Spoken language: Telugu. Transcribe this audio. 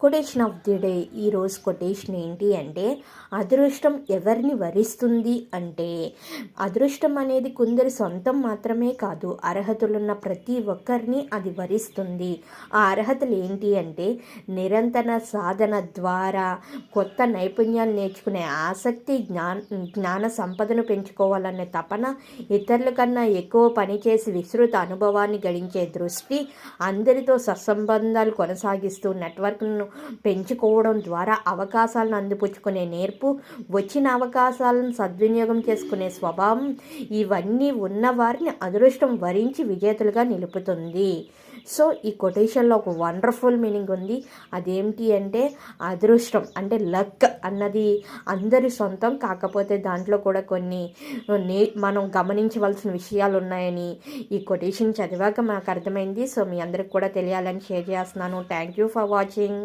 కొటేషన్ ఆఫ్ ది డే ఈరోజు కొటేషన్ ఏంటి అంటే అదృష్టం ఎవరిని వరిస్తుంది అంటే అదృష్టం అనేది కొందరి సొంతం మాత్రమే కాదు అర్హతలున్న ప్రతి ఒక్కరిని అది వరిస్తుంది. ఆ అర్హతలు ఏంటి అంటే నిరంతర సాధన ద్వారా కొత్త నైపుణ్యాలు నేర్చుకునే ఆసక్తి జ్ఞాన జ్ఞాన సంపదను పెంచుకోవాలనే తపన ఇతరుల కన్నా ఎక్కువ పనిచేసి విస్తృత అనుభవాన్ని గడించే దృష్టి అందరితో సత్సంబంధాలు కొనసాగిస్తూ నెట్వర్క్ను పెంచుకోవడం ద్వారా అవకాశాలను అందిపుచ్చుకునే నేర్పు వచ్చిన అవకాశాలను సద్వినియోగం చేసుకునే స్వభావం ఇవన్నీ ఉన్న వారిని అదృష్టం వరించి విజేతలుగా నిలుపుతుంది. సో ఈ కొటేషన్లో ఒక వండర్ఫుల్ మీనింగ్ ఉంది. అదేమిటి అంటే అదృష్టం అంటే లక్ అన్నది అందరి సొంతం. కాకపోతే దాంట్లో కూడా కొన్ని నే మనం గమనించవలసిన విషయాలు ఉన్నాయని ఈ కొటేషన్ చదివాక మాకు అర్థమైంది. సో మీ అందరికి కూడా తెలియాలని షేర్ చేస్తున్నాను. Thank you for watching.